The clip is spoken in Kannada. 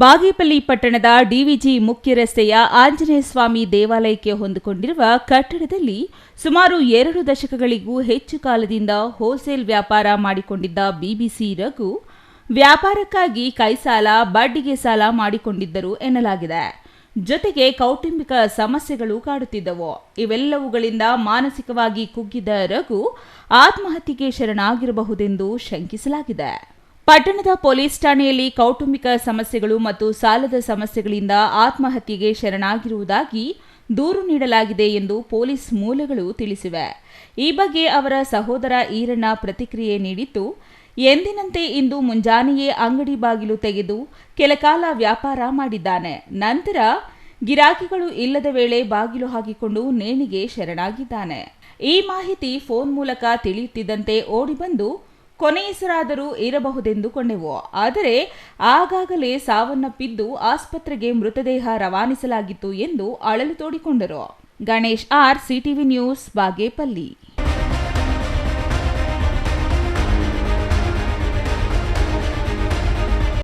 ಬಾಗೇಪಲ್ಲಿ ಪಟ್ಟಣದ ಡಿವಿಜಿ ಮುಖ್ಯ ರಸ್ತೆಯ ಆಂಜನೇಯ ಸ್ವಾಮಿ ದೇವಾಲಯಕ್ಕೆ ಹೊಂದಿಕೊಂಡಿರುವ ಕಟ್ಟಡದಲ್ಲಿ ಸುಮಾರು ಎರಡು ದಶಕಗಳಿಗೂ ಹೆಚ್ಚು ಕಾಲದಿಂದ ಹೋಲ್ಸೇಲ್ ವ್ಯಾಪಾರ ಮಾಡಿಕೊಂಡಿದ್ದ ಬಿಬಿಸಿ ರಘು, ವ್ಯಾಪಾರಕ್ಕಾಗಿ ಕೈಸಾಲ ಬಡ್ಡಿಗೆ ಸಾಲ ಮಾಡಿಕೊಂಡಿದ್ದರು ಎನ್ನಲಾಗಿದೆ. ಜೊತೆಗೆ ಕೌಟುಂಬಿಕ ಸಮಸ್ಯೆಗಳು ಕಾಡುತ್ತಿದ್ದವು. ಇವೆಲ್ಲವುಗಳಿಂದ ಮಾನಸಿಕವಾಗಿ ಕುಗ್ಗಿದ ರಘು ಆತ್ಮಹತ್ಯೆಗೆ ಶರಣಾಗಿರಬಹುದೆಂದು ಶಂಕಿಸಲಾಗಿದೆ. ಪಟ್ಟಣದ ಪೊಲೀಸ್ ಠಾಣೆಯಲ್ಲಿ ಕೌಟುಂಬಿಕ ಸಮಸ್ಯೆಗಳು ಮತ್ತು ಸಾಲದ ಸಮಸ್ಯೆಗಳಿಂದ ಆತ್ಮಹತ್ಯೆಗೆ ಶರಣಾಗಿರುವುದಾಗಿ ದೂರು ನೀಡಲಾಗಿದೆ ಎಂದು ಪೊಲೀಸ್ ಮೂಲಗಳು ತಿಳಿಸಿವೆ. ಈ ಬಗ್ಗೆ ಅವರ ಸಹೋದರ ಈರಣ್ಣ ಪ್ರತಿಕ್ರಿಯೆ ನೀಡಿದ್ದು, ಎಂದಿನಂತೆ ಇಂದು ಮುಂಜಾನೆಯೇ ಅಂಗಡಿ ಬಾಗಿಲು ತೆಗೆದು ಕೆಲಕಾಲ ವ್ಯಾಪಾರ ಮಾಡಿದ್ದಾನೆ. ನಂತರ ಗಿರಾಕಿಗಳು ಇಲ್ಲದ ವೇಳೆ ಬಾಗಿಲು ಹಾಕಿಕೊಂಡು ನೇಣಿಗೆ ಶರಣಾಗಿದ್ದಾನೆ. ಈ ಮಾಹಿತಿ ಫೋನ್ ಮೂಲಕ ತಿಳಿಯುತ್ತಿದ್ದಂತೆ ಓಡಿಬಂದು ಕೊನೆಯಸರಾದರೂ ಇರಬಹುದೆಂದು ಕೊಂಡೆವು ಆದರೆ ಆಗಾಗಲೇ ಸಾವನ್ನಪ್ಪಿದ್ದು ಆಸ್ಪತ್ರೆಗೆ ಮೃತದೇಹ ರವಾನಿಸಲಾಗಿತ್ತು ಎಂದು ಅಳಲು ತೋಡಿಕೊಂಡರು. Ganesh R, CTV news, Bagepalli.